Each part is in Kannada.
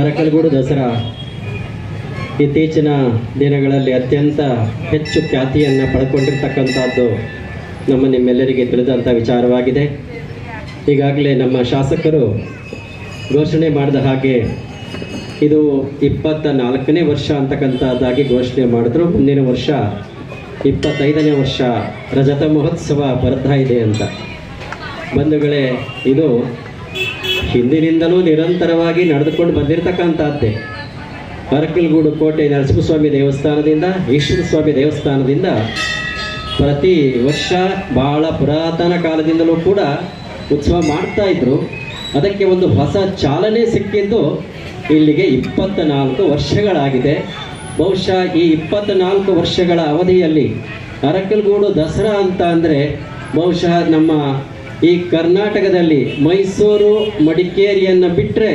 ಅರಕಲಗೂಡು ದಸರಾ. ಇತ್ತೀಚಿನ ದಿನಗಳಲ್ಲಿ ಅತ್ಯಂತ ಹೆಚ್ಚು ಖ್ಯಾತಿಯನ್ನು ಪಡ್ಕೊಂಡಿರ್ತಕ್ಕಂಥದ್ದು ನಮ್ಮ ನಿಮ್ಮೆಲ್ಲರಿಗೆ ತಿಳಿದಂಥ ವಿಚಾರವಾಗಿದೆ. ಈಗಾಗಲೇ ನಮ್ಮ ಶಾಸಕರು ಘೋಷಣೆ ಮಾಡಿದ ಹಾಗೆ ಇದು ಇಪ್ಪತ್ತ ನಾಲ್ಕನೇ ವರ್ಷ ಅಂತಕ್ಕಂಥದ್ದಾಗಿ ಘೋಷಣೆ ಮಾಡಿದ್ರು. ಮುಂದಿನ ವರ್ಷ ಇಪ್ಪತ್ತೈದನೇ ವರ್ಷ ರಜತ ಮಹೋತ್ಸವ ಬರ್ತಾ ಇದೆ ಅಂತ. ಬಂಧುಗಳೇ, ಇದು ಹಿಂದಿನಿಂದಲೂ ನಿರಂತರವಾಗಿ ನಡೆದುಕೊಂಡು ಬಂದಿರತಕ್ಕಂಥದ್ದೇ. ಅರಕಲ್ಗೂಡು ಕೋಟೆ ನರಸಿಂಹಸ್ವಾಮಿ ದೇವಸ್ಥಾನದಿಂದ ಈಶ್ವರ ಸ್ವಾಮಿ ದೇವಸ್ಥಾನದಿಂದ ಪ್ರತಿ ವರ್ಷ ಬಹಳ ಪುರಾತನ ಕಾಲದಿಂದಲೂ ಕೂಡ ಉತ್ಸವ ಮಾಡ್ತಾ ಇದ್ರು. ಅದಕ್ಕೆ ಒಂದು ಹೊಸ ಚಾಲನೆ ಸಿಕ್ಕಿದ್ದು ಇಲ್ಲಿಗೆ ಇಪ್ಪತ್ತ ನಾಲ್ಕು ವರ್ಷಗಳಾಗಿದೆ. ಬಹುಶಃ ಈ ಇಪ್ಪತ್ತ ನಾಲ್ಕು ವರ್ಷಗಳ ಅವಧಿಯಲ್ಲಿ ಅರಕಲ್ಗೂಡು ದಸರಾ ಅಂತ ಅಂದರೆ ಬಹುಶಃ ನಮ್ಮ ಈ ಕರ್ನಾಟಕದಲ್ಲಿ ಮೈಸೂರು, ಮಡಿಕೇರಿಯನ್ನು ಬಿಟ್ಟರೆ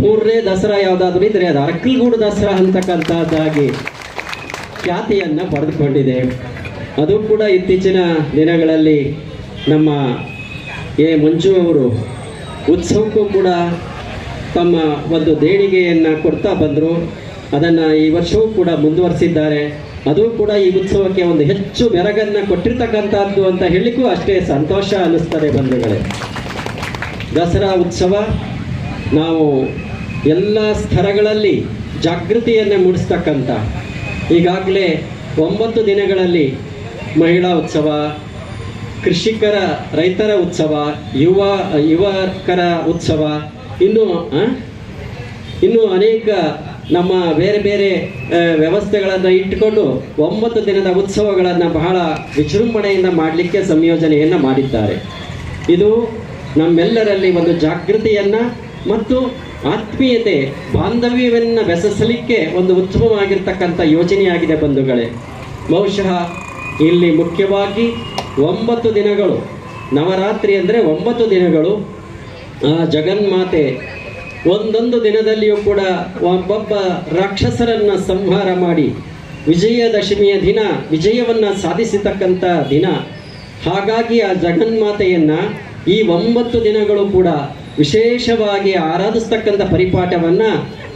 ಮೂರನೇ ದಸರಾ ಯಾವುದಾದ್ರೂ ಇದ್ದರೆ ಅದು ಅರಕಲ್ಗೂಡು ದಸರಾ ಅಂತಕ್ಕಂಥದ್ದಾಗಿ ಖ್ಯಾತಿಯನ್ನು ಪಡೆದುಕೊಂಡಿದೆ. ಅದು ಕೂಡ ಇತ್ತೀಚಿನ ದಿನಗಳಲ್ಲಿ ನಮ್ಮ ಎ ಮಂಜು ಅವರು ಉತ್ಸವಕ್ಕೂ ಕೂಡ ತಮ್ಮ ಒಂದು ದೇಣಿಗೆಯನ್ನು ಕೊಡ್ತಾ ಬಂದರು. ಅದನ್ನು ಈ ವರ್ಷವೂ ಕೂಡ ಮುಂದುವರಿಸಿದ್ದಾರೆ ಅದು ಕೂಡ ಈ ಉತ್ಸವಕ್ಕೆ ಒಂದು ಹೆಚ್ಚು ಮೆರಗನ್ನು ಕೊಟ್ಟಿರ್ತಕ್ಕಂಥದ್ದು ಅಂತ ಹೇಳಲಿಕ್ಕೂ ಅಷ್ಟೇ ಸಂತೋಷ ಅನ್ನಿಸ್ತಾರೆ ಬಂಧುಗಳೇ ದಸರಾ ಉತ್ಸವ, ನಾವು ಎಲ್ಲ ಸ್ತರಗಳಲ್ಲಿ ಜಾಗೃತಿಯನ್ನು ಮೂಡಿಸ್ತಕ್ಕಂಥ, ಈಗಾಗಲೇ ಒಂಬತ್ತು ದಿನಗಳಲ್ಲಿ ಮಹಿಳಾ ಉತ್ಸವ, ಕೃಷಿಕರ, ರೈತರ ಉತ್ಸವ, ಯುವ, ಯುವಕರ ಉತ್ಸವ, ಇನ್ನು? ಇನ್ನು ಅನೇಕ ನಮ್ಮ ಬೇರೆ ಬೇರೆ ವ್ಯವಸ್ಥೆಗಳನ್ನು ಇಟ್ಟುಕೊಂಡು ಒಂಬತ್ತು ದಿನದ ಉತ್ಸವಗಳನ್ನು ಬಹಳ ವಿಜೃಂಭಣೆಯಿಂದ ಮಾಡಲಿಕ್ಕೆ ಸಂಯೋಜನೆಯನ್ನು ಮಾಡಿದ್ದಾರೆ. ಇದು ನಮ್ಮೆಲ್ಲರಲ್ಲಿ ಒಂದು ಜಾಗೃತಿಯನ್ನು ಮತ್ತು ಆತ್ಮೀಯತೆ, ಬಾಂಧವ್ಯವನ್ನು ಬೆಸಸಲಿಕ್ಕೆ ಒಂದು ಉತ್ತಮವಾಗಿರ್ತಕ್ಕಂಥ ಯೋಜನೆಯಾಗಿದೆ ಬಂಧುಗಳೇ. ಬಹುಶಃ ಇಲ್ಲಿ ಮುಖ್ಯವಾಗಿ ಒಂಬತ್ತು ದಿನಗಳು, ನವರಾತ್ರಿ ಅಂದರೆ ಒಂಬತ್ತು ದಿನಗಳು ಜಗನ್ಮಾತೆ ಒಂದೊಂದು ದಿನದಲ್ಲಿಯೂ ಕೂಡ ಒಬ್ಬೊಬ್ಬ ರಾಕ್ಷಸರನ್ನ ಸಂಹಾರ ಮಾಡಿ ವಿಜಯದಶಮಿಯ ದಿನ, ವಿಜಯವನ್ನು ಸಾಧಿಸತಕ್ಕಂಥ ದಿನ. ಹಾಗಾಗಿ ಆ ಜಗನ್ಮಾತೆಯನ್ನ ಈ ಒಂಬತ್ತು ದಿನಗಳು ಕೂಡ ವಿಶೇಷವಾಗಿ ಆರಾಧಿಸ್ತಕ್ಕಂಥ ಪರಿಪಾಠವನ್ನ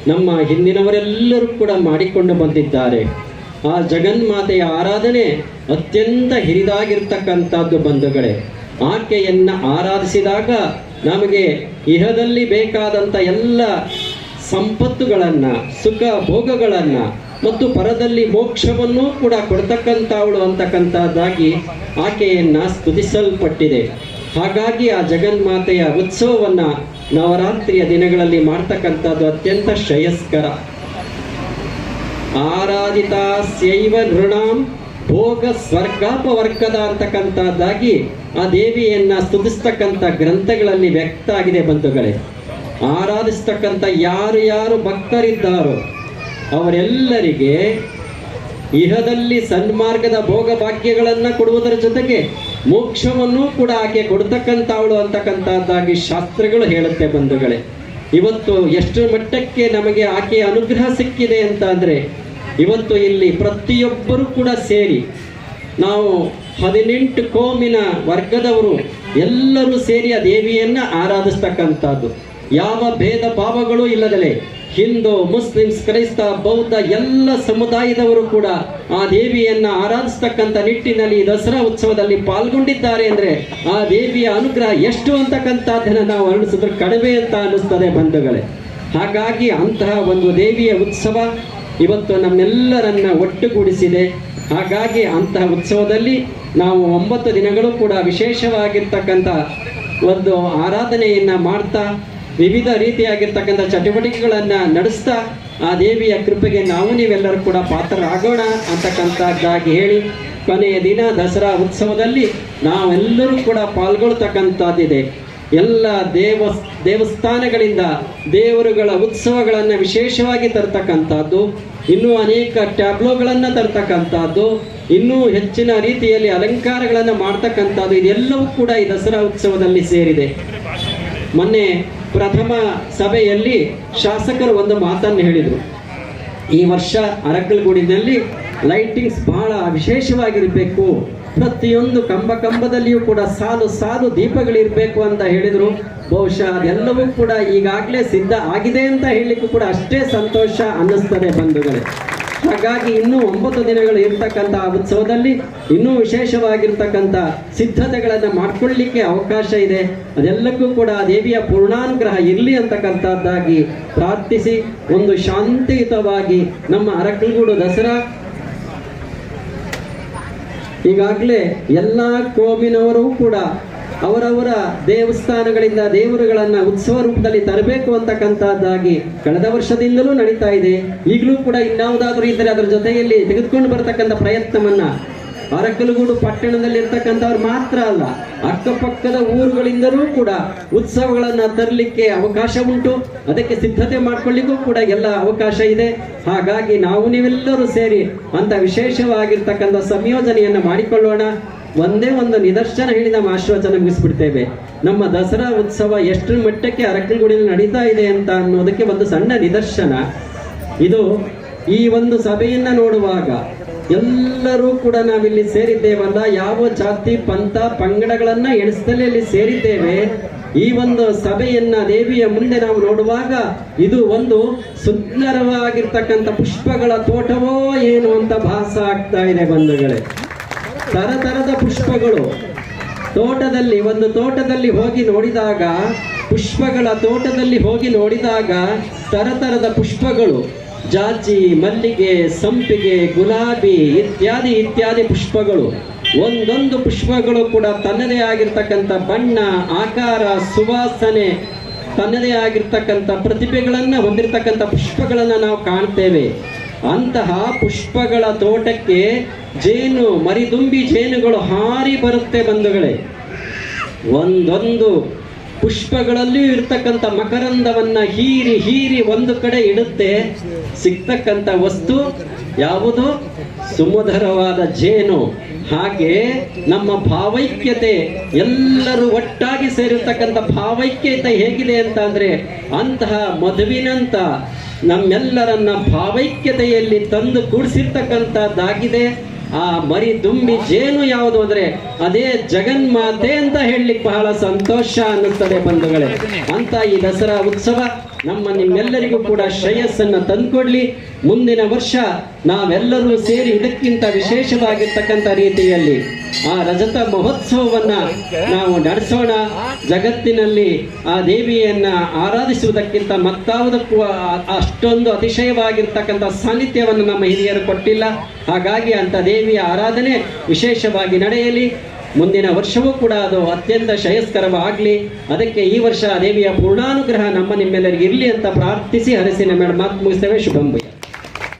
ನಮ್ಮ ಹಿಂದಿನವರೆಲ್ಲರೂ ಕೂಡ ಮಾಡಿಕೊಂಡು ಬಂದಿದ್ದಾರೆ. ಆ ಜಗನ್ಮಾತೆಯ ಆರಾಧನೆ ಅತ್ಯಂತ ಹಿರಿದಾಗಿರ್ತಕ್ಕಂಥದ್ದು ಬಂಧುಗಳೇ. ಆಕೆಯನ್ನ ಆರಾಧಿಸಿದಾಗ ನಮಗೆ ಇಹದಲ್ಲಿ ಬೇಕಾದಂಥ ಎಲ್ಲ ಸಂಪತ್ತುಗಳನ್ನು, ಸುಖ ಭೋಗಗಳನ್ನು ಮತ್ತು ಪರದಲ್ಲಿ ಮೋಕ್ಷವನ್ನೂ ಕೂಡ ಕೊಡ್ತಕ್ಕಂಥವಳು ಅಂತಕ್ಕಂಥದ್ದಾಗಿ ಆಕೆಯನ್ನು ಸ್ತುತಿಸಲ್ಪಟ್ಟಿದೆ. ಹಾಗಾಗಿ ಆ ಜಗನ್ಮಾತೆಯ ಉತ್ಸವವನ್ನು ನವರಾತ್ರಿಯ ದಿನಗಳಲ್ಲಿ ಮಾಡ್ತಕ್ಕಂಥದ್ದು ಅತ್ಯಂತ ಶ್ರೇಯಸ್ಕರ. ಆರಾಧಿತಾಸ್ಯೈವ ನೃಣಾಂ ಭೋಗ ಸ್ವರ್ಗಾಪವರ್ಗದ ಅಂತಕ್ಕಂಥದ್ದಾಗಿ ಆ ದೇವಿಯನ್ನ ಸ್ತುತಿಸ್ತಕ್ಕಂಥ ಗ್ರಂಥಗಳಲ್ಲಿ ವ್ಯಕ್ತ ಆಗಿದೆ ಬಂಧುಗಳೇ. ಆರಾಧಿಸ್ತಕ್ಕಂಥ ಯಾರು ಯಾರು ಭಕ್ತರಿದ್ದಾರೋ ಅವರೆಲ್ಲರಿಗೆ ಇಹದಲ್ಲಿ ಸನ್ಮಾರ್ಗದ ಭೋಗ ಭಾಗ್ಯಗಳನ್ನು ಕೊಡುವುದರ ಜೊತೆಗೆ ಮೋಕ್ಷವನ್ನು ಕೂಡ ಆಕೆ ಕೊಡ್ತಕ್ಕಂಥವಳು ಅಂತಕ್ಕಂಥದ್ದಾಗಿ ಶಾಸ್ತ್ರಗಳು ಹೇಳುತ್ತೆ ಬಂಧುಗಳೇ. ಇವತ್ತು ಎಷ್ಟು ಮಟ್ಟಕ್ಕೆ ನಮಗೆ ಆಕೆಯ ಅನುಗ್ರಹ ಸಿಕ್ಕಿದೆ ಅಂತ ಅಂದರೆ ಇವತ್ತು ಇಲ್ಲಿ ಪ್ರತಿಯೊಬ್ಬರೂ ಕೂಡ ಸೇರಿ ನಾವು ಹದಿನೆಂಟು ಕೋಮಿನ ವರ್ಗದವರು ಎಲ್ಲರೂ ಸೇರಿ ಆ ದೇವಿಯನ್ನ ಆರಾಧಿಸ್ತಕ್ಕಂಥದ್ದು. ಯಾವ ಭೇದ ಭಾವಗಳು ಇಲ್ಲದಲೆ ಹಿಂದೂ, ಮುಸ್ಲಿಮ್ಸ್, ಕ್ರೈಸ್ತ, ಬೌದ್ಧ ಎಲ್ಲ ಸಮುದಾಯದವರು ಕೂಡ ಆ ದೇವಿಯನ್ನ ಆರಾಧಿಸ್ತಕ್ಕಂಥ ನಿಟ್ಟಿನಲ್ಲಿ ದಸರಾ ಉತ್ಸವದಲ್ಲಿ ಪಾಲ್ಗೊಂಡಿದ್ದಾರೆ ಅಂದ್ರೆ ಆ ದೇವಿಯ ಅನುಗ್ರಹ ಎಷ್ಟು ಅಂತಕ್ಕಂಥದ್ದನ್ನ ನಾವು ವರ್ಣಿಸಿದ್ರೆ ಕಡಿಮೆ ಅಂತ ಅನ್ನಿಸ್ತದೆ ಬಂಧುಗಳೇ. ಹಾಗಾಗಿ ಅಂತಹ ಒಂದು ದೇವಿಯ ಉತ್ಸವ ಇವತ್ತು ನಮ್ಮೆಲ್ಲರನ್ನ ಒಟ್ಟುಗೂಡಿಸಿದೆ. ಹಾಗಾಗಿ ಅಂತಹ ಉತ್ಸವದಲ್ಲಿ ನಾವು ಒಂಬತ್ತು ದಿನಗಳು ಕೂಡ ವಿಶೇಷವಾಗಿರ್ತಕ್ಕಂಥ ಒಂದು ಆರಾಧನೆಯನ್ನ ಮಾಡ್ತಾ, ವಿವಿಧ ರೀತಿಯಾಗಿರ್ತಕ್ಕಂಥ ಚಟುವಟಿಕೆಗಳನ್ನು ನಡೆಸ್ತಾ, ಆ ದೇವಿಯ ಕೃಪೆಗೆ ನಾವು ನೀವೆಲ್ಲರೂ ಕೂಡ ಪಾತ್ರರಾಗೋಣ ಅಂತಕ್ಕಂಥದ್ದಾಗಿ ಹೇಳಿ, ಕೊನೆಯ ದಿನ ದಸರಾ ಉತ್ಸವದಲ್ಲಿ ನಾವೆಲ್ಲರೂ ಕೂಡ ಪಾಲ್ಗೊಳ್ತಕ್ಕಂಥದ್ದಿದೆ. ಎಲ್ಲ ದೇವ, ದೇವಸ್ಥಾನಗಳಿಂದ ದೇವರುಗಳ ಉತ್ಸವಗಳನ್ನು ವಿಶೇಷವಾಗಿ ತರ್ತಕ್ಕಂಥದ್ದು, ಇನ್ನೂ ಅನೇಕ ಟ್ಯಾಬ್ಲೋಗಳನ್ನು ತರ್ತಕ್ಕಂಥದ್ದು, ಇನ್ನೂ ಹೆಚ್ಚಿನ ರೀತಿಯಲ್ಲಿ ಅಲಂಕಾರಗಳನ್ನು ಮಾಡ್ತಕ್ಕಂಥದ್ದು, ಇದೆಲ್ಲವೂ ಕೂಡ ಈ ದಸರಾ ಉತ್ಸವದಲ್ಲಿ ಸೇರಿದೆ. ಮೊನ್ನೆ ಪ್ರಥಮ ಸಭೆಯಲ್ಲಿ ಶಾಸಕರು ಒಂದು ಮಾತನ್ನು ಹೇಳಿದರು. ಈ ವರ್ಷ ಅರಕಲ್ಗೂಡಿನಲ್ಲಿ ಲೈಟಿಂಗ್ಸ್ ಬಹಳ ವಿಶೇಷವಾಗಿರಬೇಕು. ಪ್ರತಿಯೊಂದು ಕಂಬ ಕಂಬದಲ್ಲಿಯೂ ಕೂಡ ಸಾಲು ಸಾಲು ದೀಪಗಳಿರಬೇಕು ಅಂತ ಹೇಳಿದರು. ಬಹುಶಃ ಅದೆಲ್ಲವೂ ಕೂಡ ಈಗಾಗಲೇ ಸಿದ್ಧ ಆಗಿದೆ ಅಂತ ಹೇಳಲಿಕ್ಕೂ ಕೂಡ ಅಷ್ಟೇ ಸಂತೋಷ ಅನ್ನಿಸ್ತದೆ ಬಂಧುಗಳೇ. ಹಾಗಾಗಿ ಇನ್ನೂ ಒಂಬತ್ತು ದಿನಗಳು ಇರ್ತಕ್ಕಂಥ ಆ ಉತ್ಸವದಲ್ಲಿ ಇನ್ನೂ ವಿಶೇಷವಾಗಿರ್ತಕ್ಕಂಥ ಸಿದ್ಧತೆಗಳನ್ನು ಮಾಡಿಕೊಳ್ಳಲಿಕ್ಕೆ ಅವಕಾಶ ಇದೆ. ಅದೆಲ್ಲಕ್ಕೂ ಕೂಡ ದೇವಿಯ ಪೂರ್ಣಾನುಗ್ರಹ ಇರಲಿ ಅಂತಕ್ಕಂಥದ್ದಾಗಿ ಪ್ರಾರ್ಥಿಸಿ, ಒಂದು ಶಾಂತಿಯುತವಾಗಿ ನಮ್ಮ ಅರಕಲ್ಗೂಡು ದಸರಾ ಈಗಾಗಲೇ ಎಲ್ಲ ಕೋಮಿನವರು ಕೂಡ ಅವರವರ ದೇವಸ್ಥಾನಗಳಿಂದ ದೇವರುಗಳನ್ನು ಉತ್ಸವ ರೂಪದಲ್ಲಿ ತರಬೇಕು ಅಂತಕ್ಕಂಥದ್ದಾಗಿ ಕಳೆದ ವರ್ಷದಿಂದಲೂ ನಡೀತಾ ಇದೆ. ಈಗಲೂ ಕೂಡ ಇನ್ಯಾವುದಾದ್ರೂ ಇದ್ದರೆ ಅದರ ಜೊತೆಯಲ್ಲಿ ತೆಗೆದುಕೊಂಡು ಬರತಕ್ಕಂಥ ಪ್ರಯತ್ನವನ್ನ ಅರಕಲಗೂಡು ಪಟ್ಟಣದಲ್ಲಿ ಇರ್ತಕ್ಕಂಥವ್ರು ಮಾತ್ರ ಅಲ್ಲ, ಅಕ್ಕಪಕ್ಕದ ಊರುಗಳಿಂದಲೂ ಕೂಡ ಉತ್ಸವಗಳನ್ನು ತರಲಿಕ್ಕೆ ಅವಕಾಶ ಉಂಟು. ಅದಕ್ಕೆ ಸಿದ್ಧತೆ ಮಾಡ್ಕೊಳ್ಳಿಕ್ಕೂ ಕೂಡ ಎಲ್ಲ ಅವಕಾಶ ಇದೆ. ಹಾಗಾಗಿ ನಾವು ನೀವೆಲ್ಲರೂ ಸೇರಿ ಅಂತ ವಿಶೇಷವಾಗಿರ್ತಕ್ಕಂಥ ಸಂಯೋಜನೆಯನ್ನು ಮಾಡಿಕೊಳ್ಳೋಣ. ಒಂದೇ ಒಂದು ನಿದರ್ಶನ ಹೇಳಿ ನಮ್ಮ ಆಶ್ವಾಸನ ಮುಗಿಸ್ಬಿಡ್ತೇವೆ. ನಮ್ಮ ದಸರಾ ಉತ್ಸವ ಎಷ್ಟು ಮಟ್ಟಕ್ಕೆ ಅರಕಲಗೂಡಿನಲ್ಲಿ ನಡೀತಾ ಇದೆ ಅಂತ ಅನ್ನೋದಕ್ಕೆ ಒಂದು ಸಣ್ಣ ನಿದರ್ಶನ. ಇದು ಈ ಒಂದು ಸಭೆಯನ್ನ ನೋಡುವಾಗ ಎಲ್ಲರೂ ಕೂಡ ನಾವಿಲ್ಲಿ ಸೇರಿದ್ದೇವಲ್ಲ. ಯಾವ ಜಾತಿ, ಪಂಥ, ಪಂಗಡಗಳನ್ನ ಎಣಿಸದಲ್ಲಿ ಇಲ್ಲಿ ಸೇರಿದ್ದೇವೆ. ಈ ಒಂದು ಸಭೆಯನ್ನ ದೇವಿಯ ಮುಂದೆ ನಾವು ನೋಡುವಾಗ ಇದು ಒಂದು ಸುಂದರವಾಗಿರ್ತಕ್ಕಂಥ ಪುಷ್ಪಗಳ ತೋಟವೋ ಏನು ಅಂತ ಭಾಸ ಆಗ್ತಾ ಇದೆ ಬಂಧುಗಳೇ. ತರತರದ ಪುಷ್ಪಗಳು. ತೋಟದಲ್ಲಿ, ಒಂದು ತೋಟದಲ್ಲಿ ಹೋಗಿ ನೋಡಿದಾಗ, ಪುಷ್ಪಗಳ ತೋಟದಲ್ಲಿ ಹೋಗಿ ನೋಡಿದಾಗ ತರತರದ ಪುಷ್ಪಗಳು. ಜಾಜಿ, ಮಲ್ಲಿಗೆ, ಸಂಪಿಗೆ, ಗುಲಾಬಿ ಇತ್ಯಾದಿ ಇತ್ಯಾದಿ ಪುಷ್ಪಗಳು. ಒಂದೊಂದು ಪುಷ್ಪಗಳು ಕೂಡ ತನ್ನದೇ ಆಗಿರ್ತಕ್ಕಂಥ ಬಣ್ಣ, ಆಕಾರ, ಸುವಾಸನೆ ತನ್ನದೇ ಆಗಿರ್ತಕ್ಕಂಥ ಪ್ರತಿಭೆಗಳನ್ನು ಹೊಂದಿರತಕ್ಕಂಥ ಪುಷ್ಪಗಳನ್ನು ನಾವು ಕಾಣ್ತೇವೆ. ಅಂತಹ ಪುಷ್ಪಗಳ ತೋಟಕ್ಕೆ ಜೇನು, ಮರಿದುಂಬಿ ಜೇನುಗಳು ಹಾರಿ ಬರುತ್ತೆ ಬಂಧುಗಳೇ. ಒಂದೊಂದು ಪುಷ್ಪಗಳಲ್ಲಿಯೂ ಇರ್ತಕ್ಕಂಥ ಮಕರಂದವನ್ನ ಹೀರಿ ಹೀರಿ ಒಂದು ಕಡೆ ಇಡುತ್ತೆ. ಸಿಗ್ತಕ್ಕಂಥ ವಸ್ತು ಯಾವುದು? ಸುಮಧುರವಾದ ಜೇನು. ಹಾಗೆ ನಮ್ಮ ಭಾವೈಕ್ಯತೆ, ಎಲ್ಲರೂ ಒಟ್ಟಾಗಿ ಸೇರಿರ್ತಕ್ಕಂಥ ಭಾವೈಕ್ಯತೆ ಹೇಗಿದೆ ಅಂತ ಅಂದ್ರೆ ಅಂತಹ ಮಧುವಿನಂತ ನಮ್ಮೆಲ್ಲರನ್ನ ಭಾವೈಕ್ಯತೆಯಲ್ಲಿ ತಂದು ಕೂಡಿಸಿರ್ತಕ್ಕಂಥದ್ದಾಗಿದೆ. ಆ ಮರಿ ದುಂಬಿ ಜೇನು ಯಾವುದು ಅಂದ್ರೆ ಅದೇ ಜಗನ್ಮಾತೆ ಅಂತ ಹೇಳಲಿಕ್ಕೆ ಬಹಳ ಸಂತೋಷ ಅನ್ನಿಸ್ತದೆ ಬಂಧುಗಳೇ. ಅಂತ ಈ ದಸರಾ ಉತ್ಸವ ನಮ್ಮ ನಿಮ್ಮೆಲ್ಲರಿಗೂ ಕೂಡ ಶ್ರೇಯಸ್ಸನ್ನು ತಂದುಕೊಡ್ಲಿ. ಮುಂದಿನ ವರ್ಷ ನಾವೆಲ್ಲರೂ ಸೇರಿ ಇದಕ್ಕಿಂತ ವಿಶೇಷವಾಗಿರ್ತಕ್ಕಂಥ ರೀತಿಯಲ್ಲಿ ಆ ರಜತ ಮಹೋತ್ಸವವನ್ನ ನಾವು ನಡೆಸೋಣ. ಜಗತ್ತಿನಲ್ಲಿ ಆ ದೇವಿಯನ್ನ ಆರಾಧಿಸುವುದಕ್ಕಿಂತ ಮತ್ತಾವುದಕ್ಕೂ ಅಷ್ಟೊಂದು ಅತಿಶಯವಾಗಿರ್ತಕ್ಕಂಥ ಸಾನ್ನಿಧ್ಯವನ್ನು ನಮ್ಮ ಹಿರಿಯರು ಕೊಟ್ಟಿಲ್ಲ. ಹಾಗಾಗಿ ಅಂತ ದೇವಿಯ ಆರಾಧನೆ ವಿಶೇಷವಾಗಿ ನಡೆಯಲಿ. ಮುಂದಿನ ವರ್ಷವೂ ಕೂಡ ಅದು ಅತ್ಯಂತ ಶಯಸ್ಕರವಾಗಲಿ, ಅದಕ್ಕೆ ಈ ವರ್ಷ ದೇವಿಯ ಪೂರ್ಣಾನುಗ್ರಹ ನಮ್ಮ ನಿಮ್ಮೆಲ್ಲರಿಗೆ ಇರಲಿ ಅಂತ ಪ್ರಾರ್ಥಿಸಿ ಹರಿಸಿ ನಮ್ಮ ಮಾತು ಮುಗಿಸ್ತೇವೆ. ಶುಭಂಭಯ